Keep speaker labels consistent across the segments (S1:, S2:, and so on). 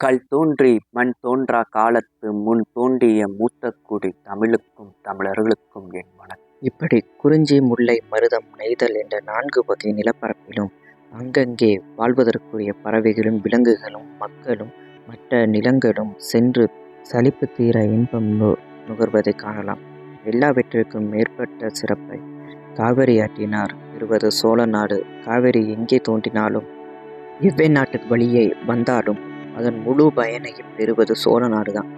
S1: கல் தோன்றி மண் தோன்றா காலத்து முன் தோன்றிய மூத்த குடி தமிழுக்கும் தமிழர்களுக்கும் என் மனம்
S2: இப்படி குறிஞ்சி முல்லை மருதம் நெய்தல் என்ற நான்கு வகை நிலப்பரப்பிலும் அங்கங்கே வாழ்வதற்குரிய பறவைகளும் விலங்குகளும் மக்களும் மற்ற நிலங்களும் சென்று சலிப்பு தீர இன்பம் நு நுகர்வதை காணலாம். எல்லாவற்றிற்கும் மேற்பட்ட சிறப்பை காவிரி ஆற்றினார் இருவது சோழ நாடு. காவிரி எங்கே தோன்றினாலும் எவ்வே நாட்டு வழியே வந்தாலும் அதன் முழு பயனையும் பெறுவது சோழ நாடுதான்.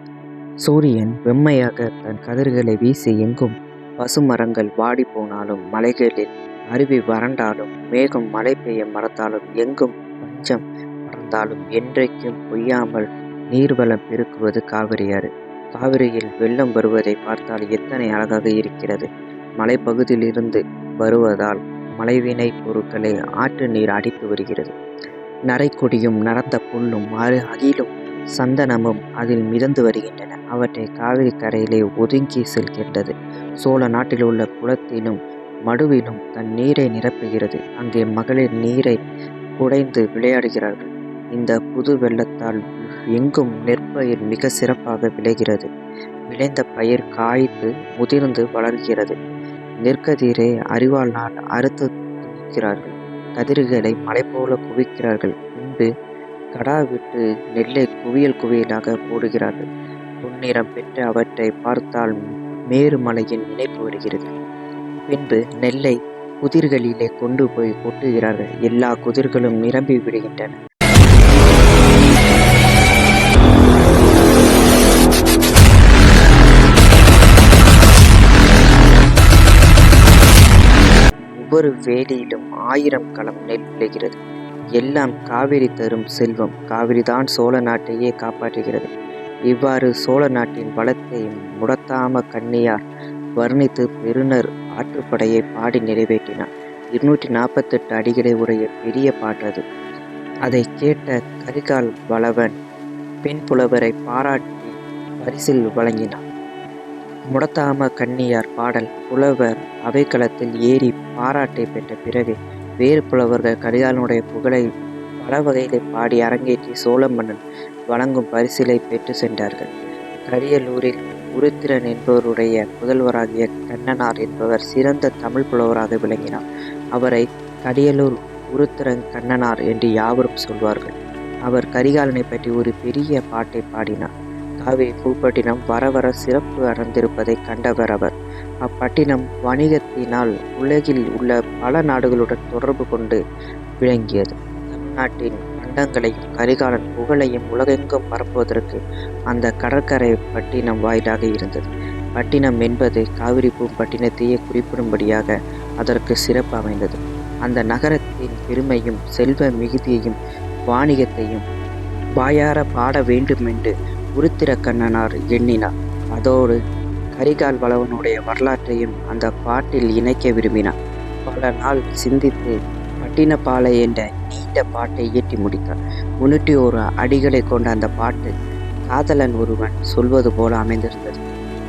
S2: சூரியன் வெம்மையாக தன் கதிர்களை வீசி எங்கும் பசுமரங்கள் வாடி போனாலும் மலைகளில் அருவி வறண்டாலும் மேகம் மழை பெய்ய மறந்தாலும் எங்கும் பஞ்சம் பறந்தாலும் என்றைக்கும் பொய்யாமல் நீர்வளம் பெருக்குவது காவிரியாறு. காவிரியில் வெள்ளம் வருவதை பார்த்தால் எத்தனை அழகாக இருக்கிறது. மலைப்பகுதியிலிருந்து வருவதால் மலைவினை பொருட்களை ஆற்று நீர் அடித்து வருகிறது. நரைக்கொடியும் நடந்த புல்லும் அரு அகிலும் சந்தனமும் அதில் மிதந்து வருகின்றன. அவற்றை காவிரி கரையிலே ஒதுங்கி செல்கின்றது. சோழ நாட்டில் உள்ள குளத்திலும் மடுவிலும் தன் நீரை நிரப்புகிறது. அங்கே மகளிர் நீரை குடைந்து விளையாடுகிறார்கள். இந்த புது வெள்ளத்தால் எங்கும் நெற்பயிர் மிக சிறப்பாக விளைகிறது. விளைந்த பயிர் காய்ந்து முதிர்ந்து வளர்கிறது. நெற்கதிரை அறிவால் நாள் அறுத்து நிற்கிறார்கள் கதிர்களை மலை போல குவிக்கிறார்கள். பின்பு கடா விட்டு நெல்லை குவியல் குவியலாக போடுகிறார்கள். பொன்னிறம் பெற்று அவற்றை பார்த்தால் மேருமலையின் நினைப்பு வருகிறது. பின்பு நெல்லை குதிர்களிலே கொண்டு போய் கொட்டுகிறார்கள். எல்லா குதிர்களும் நிரம்பி விடுகின்றன. ஒவ்வொரு வேலியிலும் ஆயிரம் களம் நெல் விளைகிறது எல்லாம் காவிரி தரும் செல்வம் காவிரிதான் சோழ நாட்டையே காப்பாற்றுகிறது. இவ்வாறு சோழ நாட்டின் வளத்தை முடத்தாம கண்ணியார் வர்ணித்து பெருநர் ஆற்றுப்படையை பாடி நிறைவேற்றினார். இருநூற்றி நாற்பத்தெட்டு அடிகளை உடைய பெரிய பாட்டது அதை. கேட்ட கரிகால் வளவன் பெண் புலவரை பாராட்டி பரிசில் வழங்கினார் முடத்தாம கண்ணியார் பாடல் புலவர் அவைக்களத்தில் ஏறி பாராட்டை பெற்ற பிறகு வேறு புலவர்கள் கரிகாலனுடைய புகழை பல வகையிலே பாடி அரங்கேற்றி சோழ மன்னன் வழங்கும் பரிசிலை பெற்று சென்றார்கள். கரியலூரில் உருத்திரன் என்பவருடைய புதல்வராகிய கண்ணனார் என்பவர் சிறந்த தமிழ் புலவராக விளங்கினார். அவரை கடியலூர் உருத்திரன் கண்ணனார் என்று யாவரும் சொல்வார்கள். அவர் கரிகாலனை பற்றி ஒரு பெரிய பாட்டை பாடினார். காவிரி பூப்பட்டினம் வர வர சிறப்பு அடைந்திருப்பதை கண்டவர் அவர். அப்பட்டினம் வணிகத்தினால் உலகில் உள்ள பல நாடுகளுடன் தொடர்பு கொண்டு விளங்கியது. தமிழ்நாட்டின் பண்டங்களையும் கரிகாலன் புகழையும் உலகெங்கும் பரப்புவதற்கு அந்த கடற்கரை பட்டினம் வாயிலாக இருந்தது. பட்டினம் என்பது காவிரி பூம்பட்டினத்தையே குறிப்பிடும்படியாக அதற்கு சிறப்பு அமைந்தது. அந்த நகரத்தின் பெருமையும் செல்வ மிகுதியையும் வாணிகத்தையும் வாயார பாட வேண்டுமென்று உருத்திர கண்ணனார் எண்ணினார். அதோடு கரிகால் வளவனுடைய வரலாற்றையும் அந்த பாட்டில் இணைக்க விரும்பினார். பல நாள் சிந்தித்து பட்டினப்பாலை என்ற நீண்ட பாட்டை இயற்றி முடித்தார். முன்னூற்றி ஒரு அடிகளை கொண்ட அந்த பாட்டு காதலன் ஒருவன் சொல்வது போல அமைந்திருந்தது.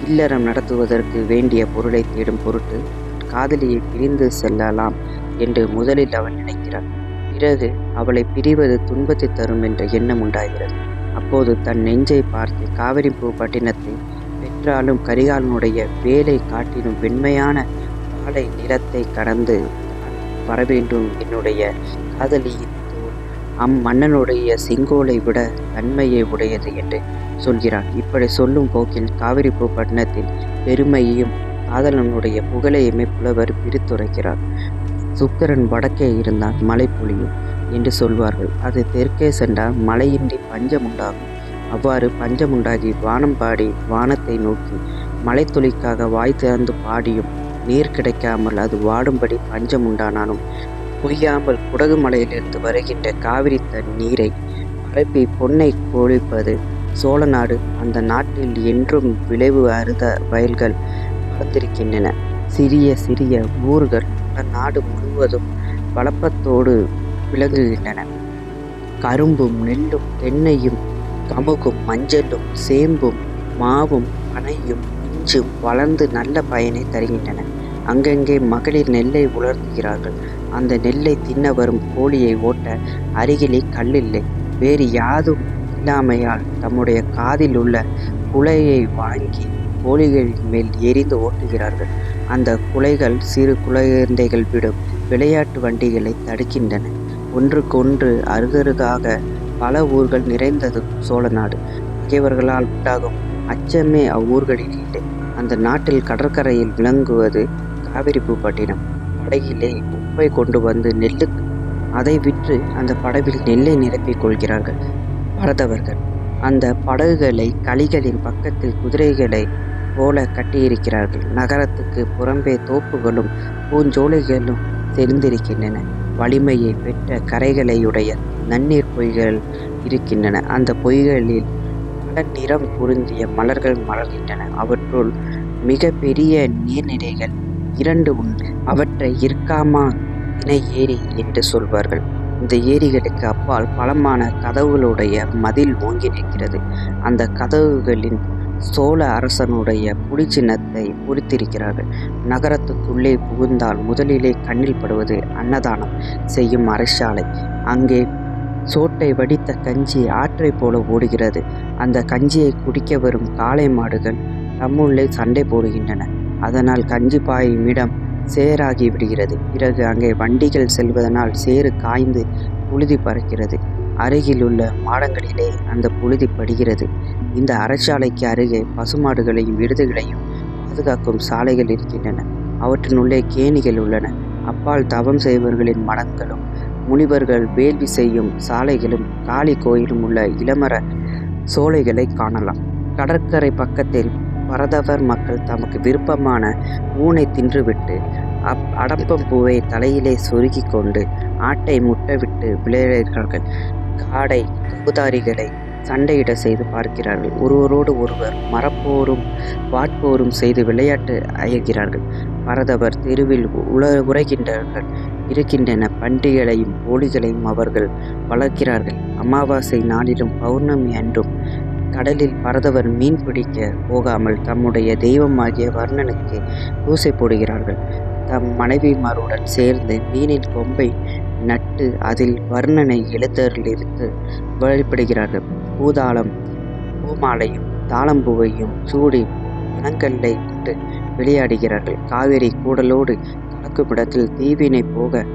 S2: இல்லறம் நடத்துவதற்கு வேண்டிய பொருளை தேடும் பொருட்டு காதலியை பிரிந்து செல்லலாம் என்று முதலில் அவன் நினைக்கிறான். பிறகு அவளை பிரிவது துன்பத்தை தரும் என்ற எண்ணம் உண்டாகிறது. அப்போது தன் நெஞ்சை பார்த்து காவிரிப்பூ பட்டினத்தை பெற்றாலும் கரிகாலனுடைய வேலை காட்டிலும் வெண்மையான பாலை நிறத்தை கடந்து வரவேண்டும் என்னுடைய காதலியின் தோல் அம்மன்னனுடைய செங்கோலை விட தன்மையை உடையது என்று சொல்கிறான். இப்படி சொல்லும் போக்கில் காவிரிப்பூ பட்டினத்தின் பெருமையையும் காதலனுடைய புகழையுமே புலவர் பிரித்துரைக்கிறார். சுக்கரன் வடக்கே இருந்தால் மழை பொழியும் என்று சொல்வார்கள். அது தெற்கே சென்றால் மழையின்றி பஞ்சம் உண்டாகும் அவ்வாறு பஞ்சம் உண்டாகி வானம் பாடி வானத்தை நோக்கி மழை துளிக்காக வாய் திறந்து பாடியும் நீர் கிடைக்காமல் அது வாடும்படி பஞ்சம் உண்டானாலும் பொய்யாமல் குடகு மலையிலிருந்து வருகின்ற காவிரி தண்ணீரை நீரை பரப்பி பொன்னை கொழிப்பது சோழ நாடு. அந்த நாட்டில் என்றும் விளைவு அறுத வயல்கள் வளர்ந்திருக்கின்றன. சிறிய சிறிய ஊர்கள் நாடு முழுவதும் வளப்பத்தோடு விளங்குகின்றன கரும்பும் நெல்லும் தென்னையும் கமுகும் மஞ்சளும் சேம்பும் மாவும் பனையும் இஞ்சும் வளர்ந்து நல்ல பயனை தருகின்றன. அங்கங்கே மகளிர் நெல்லை உலர்த்துகிறார்கள். அந்த நெல்லை தின்ன வரும் கோழியை ஓட்ட அருகிலே கல்லில்லை. வேறு யாதும் இல்லாமையால் தம்முடைய காதில் உள்ள குலையை வாங்கி கோழிகளின் மேல் எரிந்து ஓட்டுகிறார்கள். அந்த குலைகள் சிறு குழந்தைகள் விடும் விளையாட்டு வண்டிகளை தடுக்கின்றன. ஒன்றுக்கொன்று அருகருகாக பல ஊர்கள் நிறைந்தது சோழ நாடு. பகைவர்களால் உண்டாகும் அச்சமே அவ்வூர்களில் இல்லை. அந்த நாட்டில் கடற்கரையில் விளங்குவது காவிரி பூப்பட்டினம் படகிலே உப்பை கொண்டு வந்து நெல்லு அதை விற்று அந்த படவில் நெல்லை நிரப்பிக் கொள்கிறார்கள் பரதவர்கள். அந்த படகுகளை களிகளின் பக்கத்தில் குதிரைகளை போல கட்டியிருக்கிறார்கள். நகரத்துக்கு புறம்பே தோப்புகளும் பூஞ்சோலைகளும் தெரிந்திருக்கின்றன. வலிமையை பெற்ற கரைகளையுடைய நன்னீர் பொய்கள் இருக்கின்றன. அந்த பொய்களில் பல நிறம் பொருந்திய மலர்கள் மலர்கின்றன. அவற்றுள் மிக பெரிய நீர்நிலைகள் இரண்டு உண்டு. அவற்றை இருக்காமா இணை ஏரி என்று சொல்வார்கள். இந்த ஏரிகளுக்கு அப்பால் பலமான கதவுகளுடைய மதில் ஓங்கி நிற்கிறது. அந்த கதவுகளின் சோழ அரசனுடைய புலிச்சின்னத்தை பொறித்திருக்கிறார்கள். நகரத்துக்குள்ளே புகுந்தால் முதலிலே கண்ணில் படுவது அன்னதானம் செய்யும் அரசாலை அங்கே சோட்டை வடித்த கஞ்சி ஆற்றைப் போல ஓடுகிறது. அந்த கஞ்சியை குடிக்க வரும் காளை மாடுகள் தம்முள்ளே சண்டை போடுகின்றன. அதனால் கஞ்சி பாயும் இடம் சேராகி விடுகிறது. பிறகு அங்கே வண்டிகள் செல்வதனால் சேறு காய்ந்து புழுதி பறக்கிறது. அருகிலுள்ள மாடங்களிலே அந்த புழுதி படுகிறது. இந்த அறச்சாலைக்கு அருகே பசுமாடுகளையும் விடுதிகளையும் பாதுகாக்கும் சாலைகள் இருக்கின்றன. அவற்றினுள்ளே கேணிகள் உள்ளன. அப்பால் தவம் செய்பவர்களின் மடங்களும் முனிவர்கள் வேள்வி செய்யும் சாலைகளும் காளி கோயிலும் உள்ள இளமர சோலைகளை காணலாம். கடற்கரை பக்கத்தில் பரதவர் மக்கள் தமக்கு விருப்பமான ஊனை தின்றுவிட்டு அப் அடம்பம் பூவை தலையிலே சொருகி கொண்டு ஆட்டை முட்டவிட்டு விளையாடுகிறார்கள். காடை கவுதாரிகளை சண்டையிட செய்து பார்க்கிறார்கள். ஒருவரோடு ஒருவர் மரப்போரும் வாட்போரும் செய்து விளையாட்டு அயர்கிறார்கள். பரதவர் தெருவில் உல உரைகின்றார்கள் இருக்கின்றன பண்டிகளையும் போலிகளையும் அவர்கள் வளர்க்கிறார்கள். அமாவாசை நாளிலும் பௌர்ணமி அன்றும் கடலில் பரதவர் மீன் பிடிக்க போகாமல் தம்முடைய தெய்வமாகிய வர்ணனுக்கு பூசை போடுகிறார்கள். தம் மனைவிமாருடன் சேர்ந்து மீனின் கொம்பை நட்டு அதில் வர்ணனை எழுத்தரிலிருந்து வழிபடுகிறார்கள். பூதாளம் பூமாலையும் தாளம்பூவையும் சூடி பணங்கல்லை இட்டு விளையாடுகிறார்கள். காவிரி கூடலோடு கலக்குமிடத்தில் தீவினை போக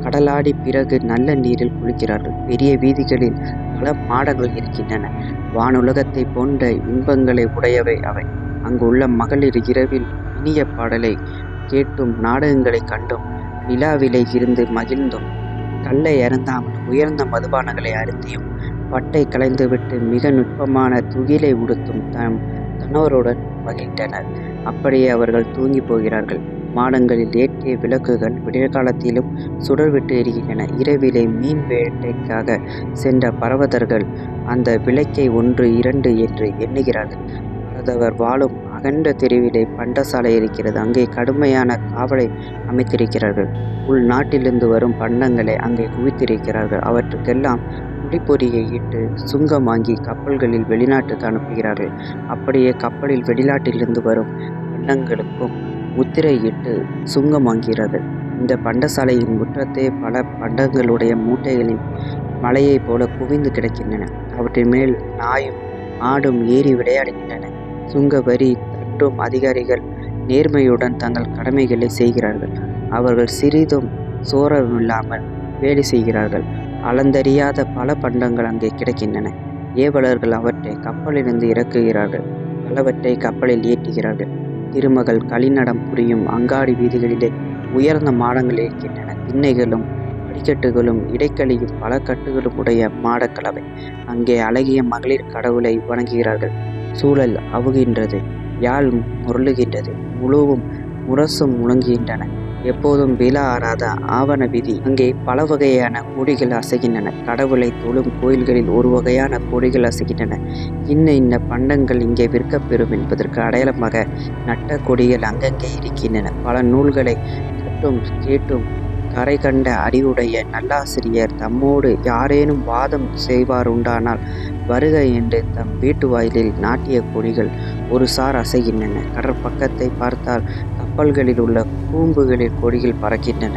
S2: கடலாடி பிறகு நல்ல நீரில் குளிக்கிறார்கள். பெரிய வீதிகளில் பல மாடங்கள் இருக்கின்றன. வானுலகத்தை போன்ற இன்பங்களை உடையவை அவை. அங்குள்ள மகளிர் இரவில் இனிய பாடலை கேட்டும் நாடகங்களை கண்டும் நிலாவிலே இருந்து மகிழ்ந்தும். கல்லை அருந்தாமல் உயர்ந்த மதுபானங்களை அருந்தியும் பட்டை கலைந்துவிட்டு மிக நுட்பமான துகிலை உடுத்தும் தம் கணவருடன் மகிழ்ந்தனர். அப்படியே அவர்கள் தூங்கி போகிறார்கள். மாடங்களில் ஏற்றிய விளக்குகள் விடியற்காலத்திலும் சுடர்விட்டு எரிகின்றன. இரவிலே மீன் வேட்டைக்காக சென்ற பரவதர்கள் அந்த விளக்கை ஒன்று இரண்டு என்று எண்ணுகிறார்கள். பரதவர் வாழும் அகண்ட தெருவிலே பண்டசாலை இருக்கிறது. அங்கே கடுமையான காவலை அமைத்திருக்கிறார்கள். உள்நாட்டிலிருந்து வரும் பண்டங்களை அங்கே குவித்திருக்கிறார்கள். அவற்றுக்கெல்லாம் குடிப்பொறியை இட்டு சுங்கம் வாங்கி கப்பல்களில் வெளிநாட்டுக்கு அனுப்புகிறார்கள். அப்படியே கப்பலில் வெளிநாட்டிலிருந்து வரும் பண்டங்களுக்கும் முத்திரையிட்டு சுங்கம் வாங்குகிறார்கள் இந்த பண்டசாலையின் முற்றத்தே பல பண்டங்களுடைய மூட்டைகளின் மலையைப் போல குவிந்து கிடக்கின்றன. அவற்றின் மேல் நாயும் ஆடும் ஏறி விளையாடுகின்றன. சுங்க வரி தட்டும் அதிகாரிகள் நேர்மையுடன் தங்கள் கடமைகளை செய்கிறார்கள். அவர்கள் சிறிதும் சோரமில்லாமல் வேலை செய்கிறார்கள். அளந்தறியாத பல பண்டங்கள் அங்கே கிடைக்கின்றன. ஏவலர்கள் அவற்றை கப்பலிலிருந்து இறக்குகிறார்கள். பலவற்றை கப்பலில் ஏற்றுகிறார்கள். திருமகள் களிநடம் புரியும் அங்காடி வீதிகளிலே உயர்ந்த மாடங்கள் இருக்கின்றன. திண்ணைகளும் படிக்கட்டுகளும் இடைக்கழியும் பல கட்டுகளும் உடைய மாடக்கலவை. அங்கே அழகிய மகளிர் கடவுளை வணங்குகிறார்கள். சூழல் அவுகின்றது. யாழ் முரளுகின்றது முழுவும் முரசும் முழங்குகின்றன. எப்போதும் விழா ஆறாத ஆவண விதி. அங்கே பல வகையான கொடிகள் அசைகின்றன. கடவுளை தொழும் கோயில்களில் ஒரு வகையான கொடிகள் அசைகின்றன. இன்ன இன்ன பண்டங்கள் இங்கே விற்கப்பெறும் என்பதற்கு அடையாளமாக நட்ட கொடிகள் அங்கங்கே இருக்கின்றன. பல நூல்களை கட்டும் கேட்டும் கரை கண்ட அறிவுடைய நல்லாசிரியர் தம்மோடு யாரேனும் வாதம் செய்வாருண்டானால் வருக என்று தம் வீட்டு வாயிலில் நாட்டிய கொடிகள் ஒரு சார் அசைகின்றன. கடற்பக்கத்தை பார்த்தால் கப்பல்களில் உள்ள கூம்புகளில் கொடிகள் பறக்கின்றன.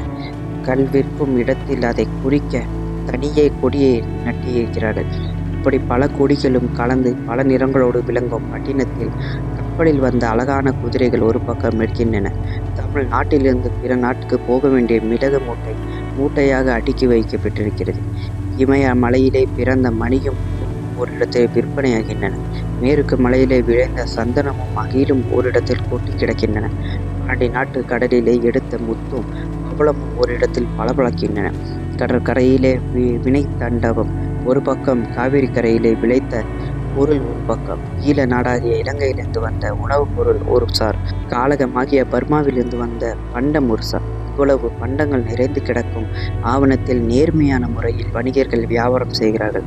S2: கல் விற்கும் இடத்தில் அதை குறிக்க தனியே கொடியை நட்டியிருக்கிறார்கள். இப்படி பல கொடிகளும் கலந்து பல நிறங்களோடு விளங்கும் பட்டினத்தில் கப்பலில் வந்த அழகான குதிரைகள் ஒரு பக்கம் நிற்கின்றன. தமிழ் நாட்டிலிருந்து பிற நாட்டுக்கு போக வேண்டிய மிளகு மூட்டை மூட்டையாக அடுக்கி வைக்கப்பட்டிருக்கிறது. இமய மலையிலே பிறந்த மணியும் ஓரிடத்தில் விற்பனையாகின்றன. மேற்கு மலையிலே விளைந்த சந்தனமும் அகிலும் ஓரிடத்தில் கொட்டி கிடக்கின்றன. பாண்டி நாட்டு கடலிலே எடுத்த முத்தும் பவளமும் ஓரிடத்தில் பளபளக்கின்றன. கடற்கரையிலே வி வினை தாண்டவம் ஒரு பக்கம் காவிரி கரையிலே விளைத்த பொருள் ஒரு பக்கம் ஈழ நாடாகிய இலங்கையிலிருந்து வந்த உணவுப் பொருள் ஒரு சார் காலகமாகிய பர்மாவிலிருந்து வந்த பண்டம் ஒரு சார் இவ்வளவு பண்டங்கள் நிறைந்து கிடக்கும் ஆவணத்தில் நேர்மையான முறையில் வணிகர்கள் வியாபாரம் செய்கிறார்கள்.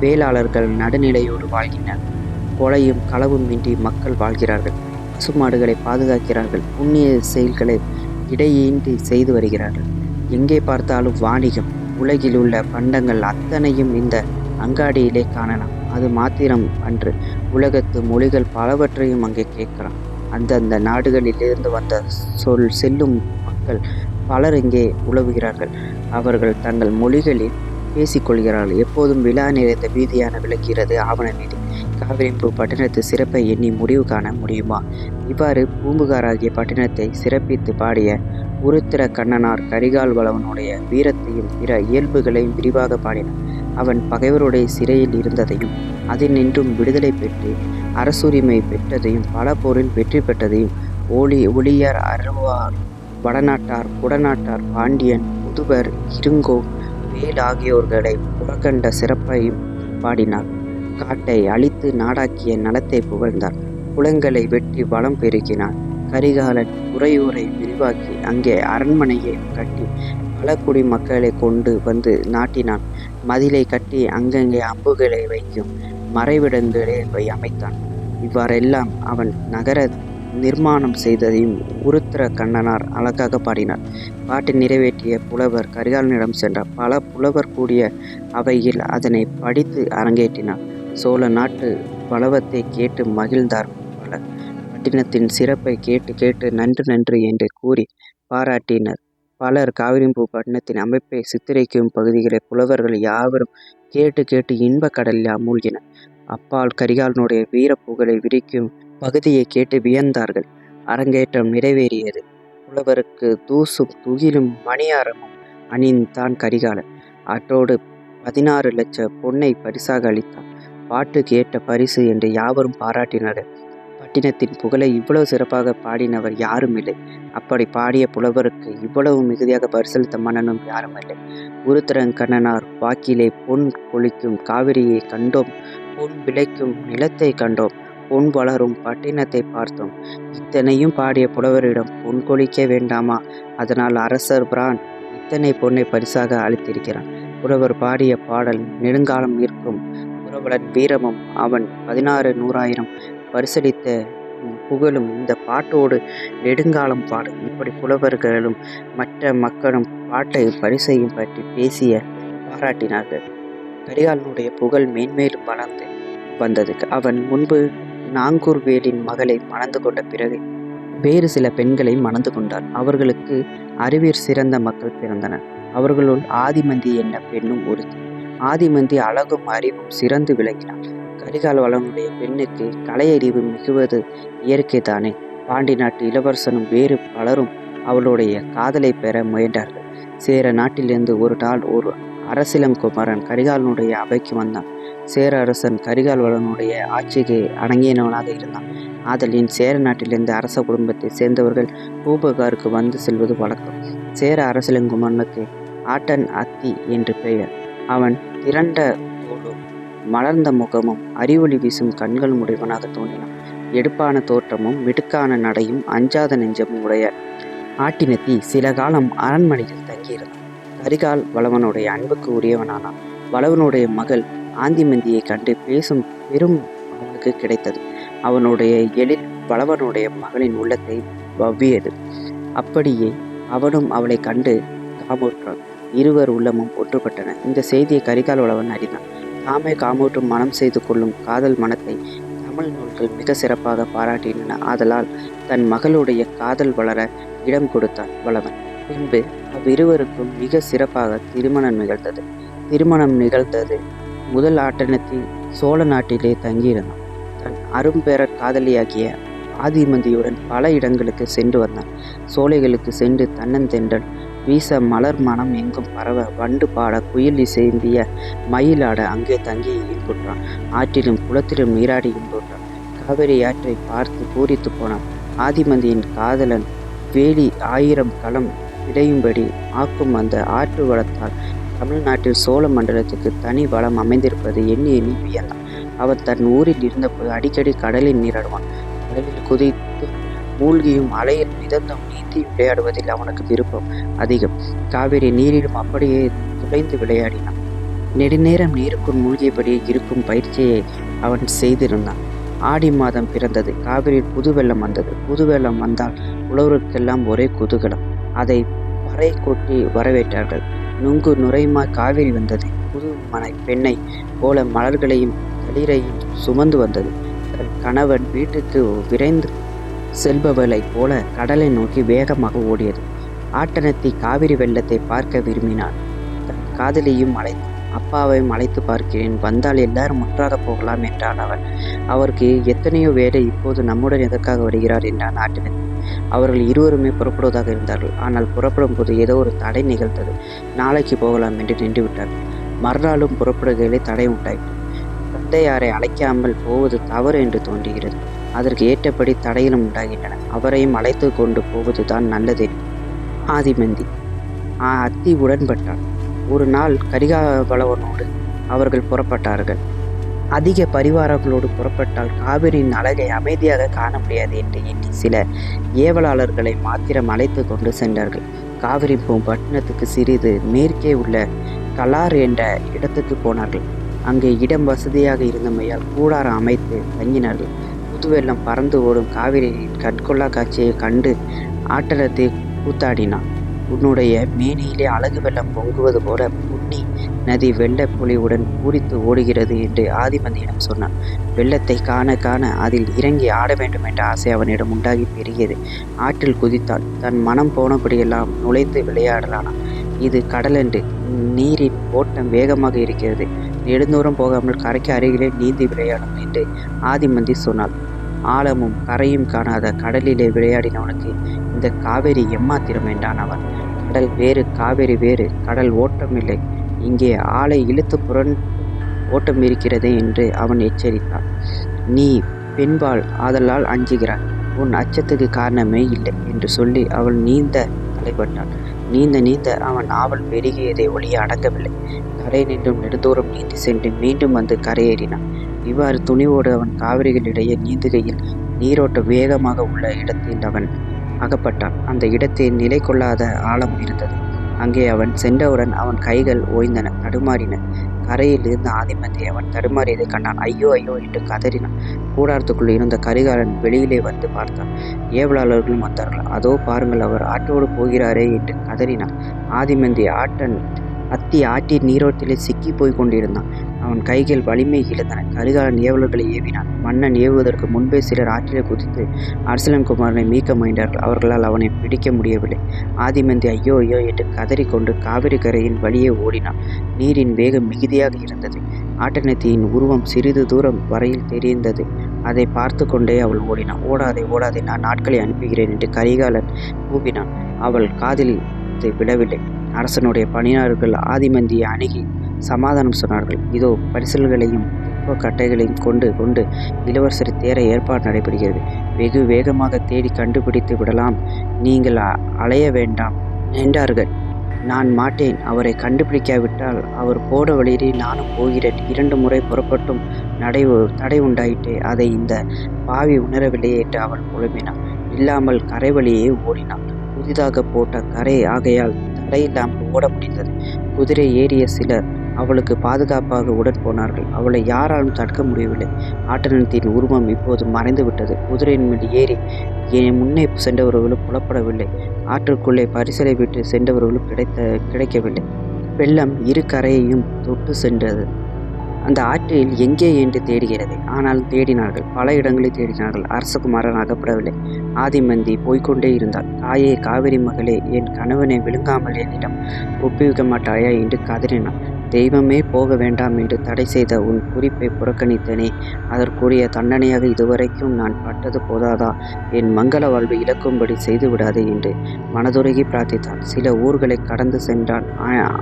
S2: வேளாளர்கள் நடுநிலையோடு வாழ்கின்றனர். கொலையும் களவும் இன்றி மக்கள் வாழ்கிறார்கள். பசுமாடுகளை பாதுகாக்கிறார்கள். புண்ணிய செயல்களை இடையின்றி செய்து வருகிறார்கள். எங்கே பார்த்தாலும் வாணிகம். உலகில் உள்ள பண்டங்கள் அத்தனையும் இந்த அங்காடியிலே காணலாம். அது மாத்திரம் அன்று. உலகத்து மொழிகள் பலவற்றையும் அங்கே கேட்கலாம். அந்தந்த நாடுகளிலிருந்து வந்த சொல் செல்லும் மக்கள் பலர் இங்கே உழவுகிறார்கள் அவர்கள் தங்கள் மொழிகளில் பேசிக்கொள்கிறார்கள். எப்போதும் விழா நிறைந்த வீதியான விளக்குகிறது ஆவண நிதி. காவிரிம்பு பட்டினத்து சிறப்பை எண்ணி முடிவு காண முடியுமா? இவ்வாறு பூம்புகாராகிய பட்டினத்தை சிறப்பித்து பாடிய உருத்திர கண்ணனார் கரிகால் வளவனுடைய வீரத்தையும் பிற இயல்புகளையும் விரிவாக பாடினார். அவன் பகைவருடைய சிறையில் இருந்ததையும் அதினின்றும் விடுதலை பெற்று அரசுரிமை பெற்றதையும் பல போரில் வெற்றி பெற்றதையும் ஒளி ஒளியர் அருவார் வடநாட்டார் குடநாட்டார் பாண்டியன் புதுவர் இருங்கோ வேல் ஆகியோர்களை புறக்கண்ட சிறப்பையும் பாடினார். காட்டை அழித்து நாடாக்கிய நலத்தை புகழ்ந்தார். குளங்களை வெட்டி வளம் பெருக்கினார். கரிகாலன் உறையூரை விரிவாக்கி அங்கே அரண்மனையை கட்டி பல குடி மக்களை கொண்டு வந்து நாட்டினான். மதிலை கட்டி அங்கங்கே அம்புகளை வைக்கும் மறைவிடங்களை வை அமைத்தான். இவ்வாறெல்லாம் அவன் நகர நிர்மாணம் செய்ததையும் உருத்திர கண்ணனார் அழகாக பாடினார். பாட்டை நிறைவேற்றிய புலவர் கரிகாலனிடம் சென்றார் பல புலவர் கூடிய அவையில் அதனை படித்து அரங்கேற்றினார். சோழ நாட்டு பலவத்தை கேட்டு மகிழ்ந்தார் பலர். பட்டினத்தின் சிறப்பை கேட்டு கேட்டு நன்று நன்று என்று கூறி பாராட்டினர். பலர் காவிரிம்பூ பட்டினத்தின் அமைப்பை சித்தரிக்கும் பகுதிகளை புலவர்கள் யாவரும் கேட்டு கேட்டு இன்பக் கடலில் மூழ்கினர் அப்பால் கரிகாலனுடைய வீரப்புகழை விரிக்கும் பகுதியை கேட்டு வியந்தார்கள். அரங்கேற்றம் நிறைவேறியது. புலவருக்கு தூசும் துகிலும் மணியாரமும் அணிந்தான் கரிகாலன். அற்றோடு பதினாறு லட்ச பொன்னை பரிசாக அளித்தான். பாட்டு கேட்ட பரிசு என்று யாவரும் பாராட்டினர். பட்டினத்தின் புகழை இவ்வளவு சிறப்பாக பாடினவர் யாரும் இல்லை. அப்படி பாடிய புலவருக்கு இவ்வளவு மிகுதியாக பரிசளித்த மன்னனும் யாரும் இல்லை. உருத்திரங்கண்ணனார் வாக்கிலே பொன் கொளிக்கும் காவிரியை கண்டோம். பொன் விளைக்கும் நிலத்தை கண்டோம். பொன் வளரும் பட்டினத்தை பார்த்தோம். இத்தனையும் பாடிய புலவரிடம் பொன் கொளிக்க வேண்டாமா? அதனால் அரசர் பிரான் இத்தனை பொன்னை பரிசாக அளித்திருக்கிறான். புலவர் பாடிய பாடல் நெடுங்காலம் நிற்கும். புரவலன் வீரமும் அவன் பதினாறு நூறாயிரம் பரிசளித்த புகழும் இந்த பாட்டோடு நெடுங்காலம் பாடும் இப்படி புலவர்களும் மற்ற மக்களும் பாட்டை பரிசையும் பற்றி பேசிய பாராட்டினார்கள். கரிகாலனுடைய புகழ் மேன்மேலும் வளர்ந்து வந்தது. அவன் முன்பு நாங்கூர்வேலின் மகளை மணந்து கொண்ட பிறகு வேறு சில பெண்களை மணந்து கொண்டார் அவர்களுக்கு அறிவிற் சிறந்த மக்கள் பிறந்தனர். அவர்களுள் ஆதிமந்தி என்ற பெண்ணும் ஒருத்தி. ஆதிமந்தி அழகும் அறிவும் சிறந்து விளங்கினார் கரிகால் வளனுடைய பெண்ணுக்கு கலையறிவு மிகுவது இயற்கைதானே. பாண்டி நாட்டு இளவரசனும் வேறு பலரும் அவளுடைய காதலை பெற முயன்றார்கள். சேர நாட்டிலிருந்து ஒரு நாள் ஒரு அரசிலங்குமரன் கரிகாலனுடைய அவைக்கு வந்தான். சேர அரசன் கரிகால் வளனுடைய ஆட்சிக்கு அடங்கியனவனாக இருந்தான். ஆதலின் சேர நாட்டிலிருந்து அரச குடும்பத்தை சேர்ந்தவர்கள் பூபகாருக்கு வந்து செல்வது வழக்கம். சேர அரசிலங்குமரனுக்கு ஆட்டன் அத்தி என்று பெயர். அவன் திரண்ட மலர்ந்த முகமும் அறிவொளி வீசும் கண்கள் உடையவனாக தோன்றினான். எடுப்பான தோற்றமும் மிடுக்கான நடையும் அஞ்சாத நெஞ்சமும் உடைய ஆட்டினத்தி சில காலம் அரண்மனையில் தங்கியிருந்தான். கரிகால் வளவனுடைய அன்புக்கு உரியவனானான். வளவனுடைய மகள் ஆந்திமந்தியை கண்டு பேசும் பெரும் அவனுக்கு கிடைத்தது. அவனுடைய எழில் வளவனுடைய மகளின் உள்ளத்தை வவ்வியது. அப்படியே அவனும் அவளை கண்டு காமுற்றான். இருவர் உள்ளமும் ஒற்றுப்பட்டன இந்த செய்தியை கரிகால் வளவன் அறிந்தான். காமை காமூற்றும் மனம் செய்து கொள்ளும் காதல் மனத்தை தமிழ் நூல்கள் மிக சிறப்பாக பாராட்டின ஆதலால் தன் மகளுடைய காதல் வளர இடம் கொடுத்தான் வளவன். பின்பு அவ்விருவருக்கும் மிக சிறப்பாக திருமணம் நிகழ்ந்தது. திருமணம் நிகழ்ந்தது முதல் ஆட்டணத்தில் சோழ நாட்டிலே தங்கியிருந்தான். தன் அரும்பேரர் காதலியாகிய ஆதிமந்தியுடன் பல இடங்களுக்கு சென்று வந்தான். சோலைகளுக்கு சென்று தன்னந்தென்றல் வீச மலர் மனம் எங்கும் பரவ வண்டு பாட குயில் இசைந்திய மயிலாட அங்கே தங்கி இன்புற்றான் ஆற்றிலும் குளத்திலும் நீராடி இன்புற்றான் காவிரி ஆற்றை பார்த்து பூரித்து போனான். ஆதிமந்தியின் காதலன் வேலி ஆயிரம் களம் இடையும்படி ஆக்கும் அந்த ஆற்று வளத்தால் தமிழ்நாட்டில் சோழ மண்டலத்துக்கு தனி வளம் அமைந்திருப்பது எண்ணி எண்ணி வியந்தான். அவன் தன் ஊரில் இருந்தபோது அடிக்கடி கடலில் நீராடுவான். கடலில் குதித்து மூழ்கியும் அலையில் மிதந்தும் நீந்தி விளையாடுவதில் அவனுக்கு விருப்பம் அதிகம். காவிரி நீரிலும் அப்படியே துளைந்து விளையாடினான். நெடுநேரம் நீருக்குள் மூழ்கியபடி இருக்கும் பயிற்சியை அவன் செய்திருந்தான். ஆடி மாதம் பிறந்தது. காவிரியில் புது வெள்ளம் வந்தது. புது வெள்ளம் வந்தால் உழவருக்கெல்லாம் ஒரே குதூகலம். அதை பறை கொட்டி வரவேற்றார்கள். நுங்கு நுரையுமாய் காவிரி வந்தது. புது மனை பெண்ணை போல மலர்களையும் தளிரையும் சுமந்து வந்தது. தன் கணவன் வீட்டுக்கு விரைந்து செல்பவளைப் போல கடலை நோக்கி வேகமாக ஓடியது. ஆட்டனத்தி காவிரி வெள்ளத்தை பார்க்க விரும்பினான் தன் காதலியும் அழைத்து அப்பாவையும் அழைத்து பார்க்கிறேன். வந்தால் எல்லாரும் ஒன்றாக போகலாம் என்றான் அவன். அவருக்கு எத்தனையோ வேலை இப்போது நம்முடன் எதற்காக வருகிறார் என்றான் ஆட்டனத்தி. அவர்கள் இருவருமே புறப்படுவதாக இருந்தார்கள். ஆனால் புறப்படும் போது ஏதோ ஒரு தடை நிகழ்ந்தது. நாளைக்கு போகலாம் என்று நின்று விட்டார்கள் மறுநாளும் புறப்படுகையிலே தடை உண்டாயிற்று. தந்தையாரை அழைக்காமல் போவது தவறு என்று தோன்றுகிறது. அதற்கு ஏற்றபடி தடைகளும் உண்டாகின்றன. அவரையும் அழைத்து கொண்டு போவதுதான் நல்லது ஆதிமந்தி. ஆ, அத்தி உடன்பட்டான். ஒரு நாள் கரிகாவளவனோடு அவர்கள் புறப்பட்டார்கள். அதிக பரிவாரங்களோடு புறப்பட்டால் காவிரியின் அழகை அமைதியாக காண முடியாது என்று எண்ணி சில ஏவலாளர்களை மாத்திரம் அழைத்து கொண்டு சென்றார்கள். காவிரி பட்டணத்துக்கு சிறிது மேற்கே உள்ள கலார் என்ற இடத்துக்கு போனார்கள். அங்கே இடம் வசதியாக இருந்தமையால் கூடாரம் அமைத்து தங்கினார்கள். புதுவெள்ளம் பறந்து ஓடும் காவிரியின் கண்கொள்ளா காட்சியை கண்டு ஆட்டலத்தை கூத்தாடினான். உன்னுடைய மேனியிலே அழகு வெள்ளம் பொங்குவது போல புன்னி நதி வெள்ளப் பொலிவுடன் பூரித்து ஓடுகிறது என்று ஆதிமந்தியிடம் சொன்னான். வெள்ளத்தை காண காண அதில் இறங்கி ஆட வேண்டும் என்ற ஆசை அவனிடம் உண்டாகி பெருகியது. ஆற்றில் குதித்தான். தன் மனம் போனபடியெல்லாம் நுழைந்து விளையாடலானான் இது கடலென்று. நீரின் ஓட்டம் வேகமாக இருக்கிறது. நெடுந்தூரம் போகாமல் கரைக்கு அருகிலே நீந்தி விளையாடும். என்று ஆதிமந்தி சொன்னாள். ஆழமும் கரையும் காணாத கடலிலே விளையாடினவனுக்கு இந்த காவேரி எம்மாத்திரம் என்றான் அவன். கடல் வேறு காவேரி வேறு கடல் ஓட்டமில்லை இங்கே ஆளை இழுத்து புறன் ஓட்டம் இருக்கிறதே என்று அவன் எச்சரித்தான். நீ பெண்பால் ஆதலால் அஞ்சுகிறாய். உன் அச்சத்துக்கு காரணமே இல்லை என்று சொல்லி அவள் நீந்த தலைப்பட்டாள். நீந்த நீந்த அவன் ஆவல் பெருகியதை ஒளிய அடங்கவில்லை. கரை நின்றும் நெடுந்தூரம் நீந்தி சென்று மீண்டும் வந்து கரையேறினான். இவ்வாறு துணிவோடு அவன் காவிரிகளிடையே நீந்துகையில் நீரோட்டம் வேகமாக உள்ள இடத்தில் அவன் அகப்பட்டான். அந்த இடத்தில் நிலை கொள்ளாத ஆழம் இருந்தது. அங்கே அவன் சென்றவுடன் அவன் கைகள் ஓய்ந்தன தடுமாறின. கரையில் இருந்த ஆதிமந்தி அவன் தடுமாறியதை கண்டான். ஐயோ ஐயோ என்று கதறினான். கூடாரத்துக்குள் இருந்த கரிகாலன் வெளியிலே வந்து பார்த்தான். ஏவலாளர்களும் வந்தார்கள். அதோ பாருங்கள் அவர் ஆட்டோடு போகிறாரே என்று கதறினான். ஆதிமந்தி ஆட்டன் அத்தி ஆற்றின் நீரோட்டிலே சிக்கி போய் கொண்டிருந்தான். அவன் கைகள் வலிமை இழந்தன. கரிகாலன் ஏவலர்களை ஏவினான். மன்னன் ஏவுவதற்கு முன்பே சிலர் ஆற்றிலே குதித்து அரசலன்குமாரனை மீட்க முயன்றார்கள். அவர்களால் அவனை பிடிக்க முடியவில்லை. ஆதிமந்தி ஐயோ ஐயோ என்று கதறிக்கொண்டு காவிரி கரையின் வழியே ஓடினான். நீரின் வேகம் மிகுதியாக இருந்தது. ஆட்டனத்தியின் உருவம் சிறிது தூரம் வரையில் தெரிந்தது. அதை பார்த்து கொண்டே அவள் ஓடினான் ஓடாதே ஓடாதே நான் நாட்களை அனுப்புகிறேன் என்று கரிகாலன் கூவினான். அவள் காதில் விடவில்லை. அரசனுடைய பணியாளர்கள் ஆதிமந்தியை அணுகி சமாதானம் சொன்னார்கள். இதோ பரிசல்களையும் கட்டைகளையும் கொண்டு கொண்டு இளவரசர் தேர ஏற்பாடு நடைபெறுகிறது. வெகு வேகமாக தேடி கண்டுபிடித்து விடலாம். நீங்கள் அ- அலைய வேண்டாம் என்றார்கள். நான் மாட்டேன் அவரை கண்டுபிடிக்காவிட்டால் அவர் போட வழியிலே நானும் போகிறேன். இரண்டு முறை புறப்பட்டும் நடை தடை உண்டாயிட்டே அதை இந்த பாவி உணரவில்லையே என்று அவள் புலம்பினான் இல்லாமல் கரை வழியே ஓடினாள் புதிதாக போட்ட கரை ஆகையால் தடையில்லாமல் ஓட முடிந்தது. குதிரை ஏறிய சிலர் அவளுக்கு பாதுகாப்பாக உடன் போனார்கள் அவளை யாராலும் தடுக்க முடியவில்லை. ஆட்டனத்தின் உருவம் இப்போது மறைந்து விட்டது. குதிரையின் மீது ஏறி என் முன்னே சென்றவர்களும் புலப்படவில்லை. ஆற்றுக்குள்ளே பரிசலை விட்டு சென்றவர்களும் கிடைத்த கிடைக்கவில்லை. வெள்ளம் இரு கரையையும் தொட்டு சென்றது. அந்த ஆற்றில் எங்கே என்று தேடுகிறது. ஆனால் தேடினார்கள். பல இடங்களில் தேடினார்கள். அரசகுமாரன் அகப்படவில்லை. ஆதிமந்தி போய்க்கொண்டே இருந்தாள். தாயே காவிரி மகளே என் கணவனை விழுங்காமல் என்னிடம் ஒப்புவிக்க மாட்டாயா என்று கதறினான் தெய்வமே போக வேண்டாம் என்று தடை செய்த உன் குறிப்பை புறக்கணித்தனே. அதற்குரிய தண்டனையாக இதுவரைக்கும் நான் பட்டது போதாதா? என் மங்கள வாழ்வு இழக்கும்படி செய்து விடாதே என்று மனதுருகி பிரார்த்தித்தான். சில ஊர்களை கடந்து சென்றான்.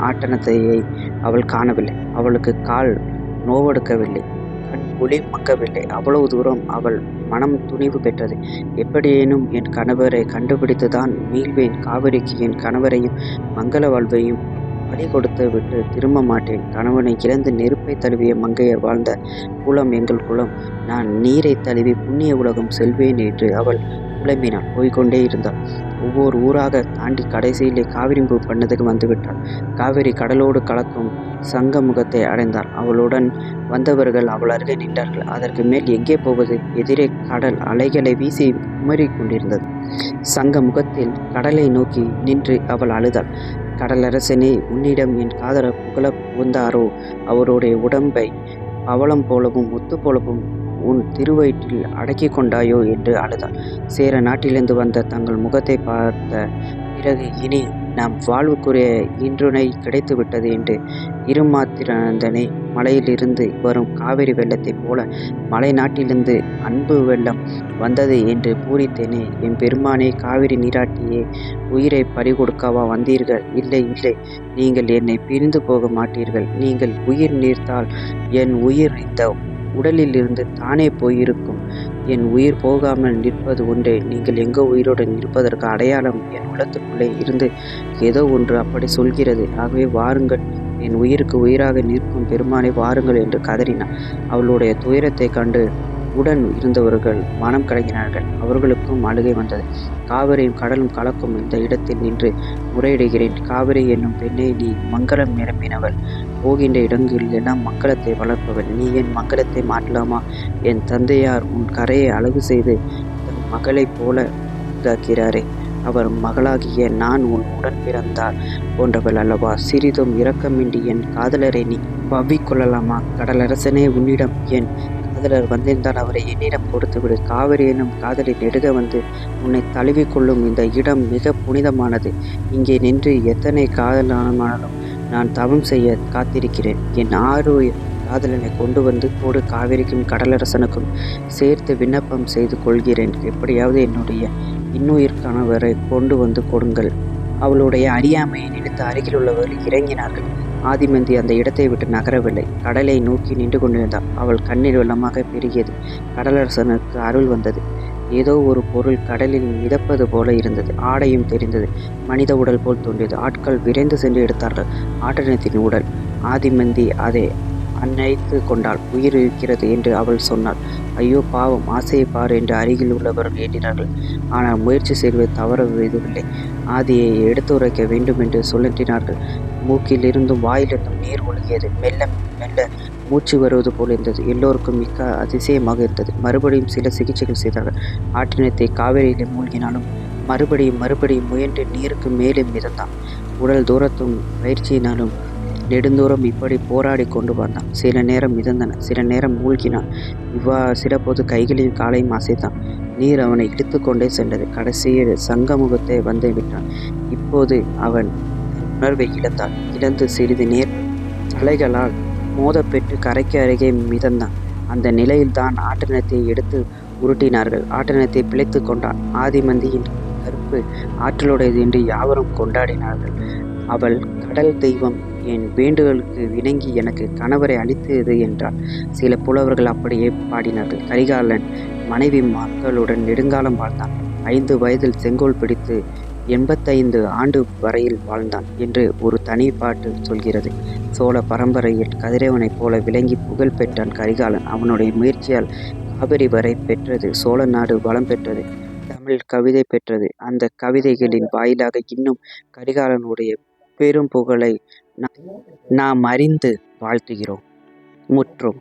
S2: ஆட்டனத்தையை அவள் காணவில்லை. அவளுக்கு கால் நோவெடுக்கவில்லை. கண் ஒளி மக்கவில்லை. அவ்வளவு தூரம் அவள் மனம் துணிவு பெற்றது. எப்படியேனும் என் கணவரை கண்டுபிடித்துதான் மீள்வேன். காவிரிக்கு என் கணவரையும் மங்கள வாழ்வையும் பலி கொடுத்து விட்டு திரும்ப மாட்டேன். கணவனை இழந்து நெருப்பை தழுவிய மங்கையர் வாழ்ந்த குலம் எங்கள் குலம் நான் நீரை தழுவி புண்ணிய உலகம் செல்வேன் என்று அவள் புலம்பினாள். போய்கொண்டே இருந்தாள். ஒவ்வொரு ஊராக தாண்டி கடைசியிலே காவிரிம்பு பண்ணதுக்கு வந்துவிட்டாள். காவிரி கடலோடு கலக்கும் சங்க முகத்தை அடைந்தாள். அவளுடன் வந்தவர்கள் அவள் அருகே நின்றார்கள். அதற்கு மேல் எங்கே போவது? எதிரே கடல் அலைகளை வீசி குமரி கொண்டிருந்தது. சங்க முகத்தில் கடலை நோக்கி நின்று அவள் அழுதாள். கடலரசனே உன்னிடம் என் காதல புகழ புகுந்தாரோ? அவருடைய உடம்பை பவளம் போலவும் முத்து போலவும் உன் திருவயிற்றில் அடக்கி கொண்டாயோ? என்று அழுதாள். சேர நாட்டிலிருந்து வந்த தங்கள் முகத்தை பார்த்த பிறகு இனி நம் வாழ்வுக்குரிய இன்றுணை கிடைத்துவிட்டது என்று இருமாத்திரந்தனே மலையிலிருந்து வரும் காவிரி வெள்ளத்தைப் போல மலை நாட்டிலிருந்து அன்பு வெள்ளம் வந்தது என்று பூரித்தேனே. என் பெருமானே காவிரி நீராட்டியே உயிரை பறிகொடுக்கவா வந்தீர்கள்? இல்லை இல்லை. நீங்கள் என்னை பிரிந்து போக மாட்டீர்கள். நீங்கள் உயிர் நீர்த்தால் என் உயிர் இந்த உடலில் இருந்து தானே போயிருக்கும். என் உயிர் போகாமல் நிற்பது ஒன்றே. நீங்கள் எங்கே உயிரோடு நிற்பதற்கு அடையாளம் என் உள்ளத்துக்குள்ளே இருந்து ஏதோ ஒன்று அப்படி சொல்கிறது. ஆகவே வாருங்கள். என் உயிருக்கு உயிராக நிற்கும் பெருமானை வாருங்கள் என்று கதறினான். அவளுடைய துயரத்தை கண்டு உடன் இருந்தவர்கள் மனம் கலங்கினார்கள். அவர்களுக்கும் அழுகை வந்தது. காவிரியும் கடலும் கலக்கும் இந்த இடத்தில் நின்று முறையிடுகிறேன். காவிரி என்னும் பெண்ணை நீ மங்களம் நிரம்பினவள். போகின்ற இடங்களில் எல்லாம் மங்களத்தை வளர்ப்பவள் நீ என் மங்களத்தை மாற்றலாமா? என் தந்தையார் உன் கரையை அழகு செய்து தன் மகளைப் போல இதாக்கிறாரே. அவர் மகளாகிய நான் உன் உடன் பிறந்தார் போன்றவள் அல்லவா? சிறிதும் இரக்கமின்றி என் காதலரை நீ பவ்விக்கொள்ளலாமா கடலரசனே உன்னிடம் என் காதலர் வந்திருந்தால் அவரை என்னிடம் கொடுத்துவிடு. காவிரி எனும் காதலை நெடுக வந்து உன்னை தழுவிக்கொள்ளும் இந்த இடம் மிக புனிதமானது. இங்கே நின்று எத்தனை காதலானாலும் நான் தவம் செய்ய காத்திருக்கிறேன். என் ஆறு காதலனை கொண்டு வந்து கூடு காவிரிக்கும் கடலரசனுக்கும் சேர்த்து விண்ணப்பம் செய்து கொள்கிறேன். எப்படியாவது என்னுடைய இன்னுயிர் கணவரை கொண்டு வந்து கொடுங்கள். அவளுடைய அறியாமையை நினைத்து அருகில் உள்ளவர்கள் இறங்கினார்கள். ஆதிமந்தி அந்த இடத்தை விட்டு நகரவில்லை. கடலை நோக்கி நின்று கொண்டிருந்தாள் அவள் கண்ணீர் வெள்ளமாக பெருகியது. கடலரசனுக்கு அருள் வந்தது. ஏதோ ஒரு பொருள் கடலில் மிதப்பது போல இருந்தது. ஆடையும் தெரிந்தது. மனித உடல் போல் தோன்றியது. ஆட்கள் விரைந்து சென்று எடுத்தார்கள். ஆட்டனத்தின் உடல். ஆதிமந்தி அதை அன்னைத்து கொண்டாள். உயிர் இருக்கிறது என்று அவள் சொன்னாள். ஐயோ பாவம். ஆசையை பார் என்று அருகில் உள்ளவர்கள் எண்ணினார்கள் ஆனால் முயற்சி செய்வது தவற எதுவில்லை ஆதியை எடுத்துரைக்க வேண்டும் என்று சுழற்றினார்கள் மூக்கிலிருந்தும் வாயிலிருந்தும் நீர் ஒழுகியது. மெல்ல மெல்ல மூச்சு வருவது போல் இருந்தது. எல்லோருக்கும் மிக்க அதிசயமாக இருந்தது. மறுபடியும் சில சிகிச்சைகள் செய்தார்கள். ஆற்றினத்தை காவேரியிலே மூழ்கினாலும் மறுபடியும் மறுபடியும் முயன்று நீருக்கு மேலே மிதந்தான். உடல் தூரத்தும் பயிற்சியினாலும் நெடுந்தூரம் இப்படி போராடி கொண்டு வந்தான். சில நேரம் மிதந்தன. சில நேரம் மூழ்கினான். இவ்வா சிலபோது கைகளையும் காலையும் அசைத்தான். நீர் அவனை இழுத்து கொண்டே சென்றது. கடைசியில் சங்கமுகத்தை வந்து விட்டான். இப்போது அவன் உணர்வை இழந்தான். இழந்து சிறிது நேர் தலைகளால் மோதப்பெற்று கரைக்கு அருகே மிதந்தான். அந்த நிலையில்தான் ஆட்டினத்தை எடுத்து உருட்டினார்கள். ஆட்டினத்தை பிழைத்து கொண்டான். ஆதிமந்தியின் கருப்பு ஆற்றலுடையது என்று யாவரும் கொண்டாடினார்கள். அவள் கடல் தெய்வம் என் வேண்டுகளுக்கு விணங்கி எனக்கு கணவரை அளித்தது என்றால் சில புலவர்கள் அப்படியே பாடினார்கள். கரிகாலன் மனைவி மக்களுடன் நெடுங்காலம் வாழ்ந்தான். ஐந்து வயதில் செங்கோல் பிடித்து எண்பத்தைந்து ஆண்டு வரையில் வாழ்ந்தான் என்று ஒரு தனி பாட்டு சொல்கிறது. சோழ பரம்பரையில் கதிரவனைப் போல விளங்கி புகழ் பெற்றான் கரிகாலன். அவனுடைய முயற்சியால் காவிரி வரை பெற்றது சோழ நாடு வளம் பெற்றது தமிழ் கவிதை பெற்றது. அந்த கவிதைகளின் வாயிலாக இன்னும் கரிகாலனுடைய பெரும் புகழை நாம் அறிந்து வாழ்த்துகிறோம். முற்றும்.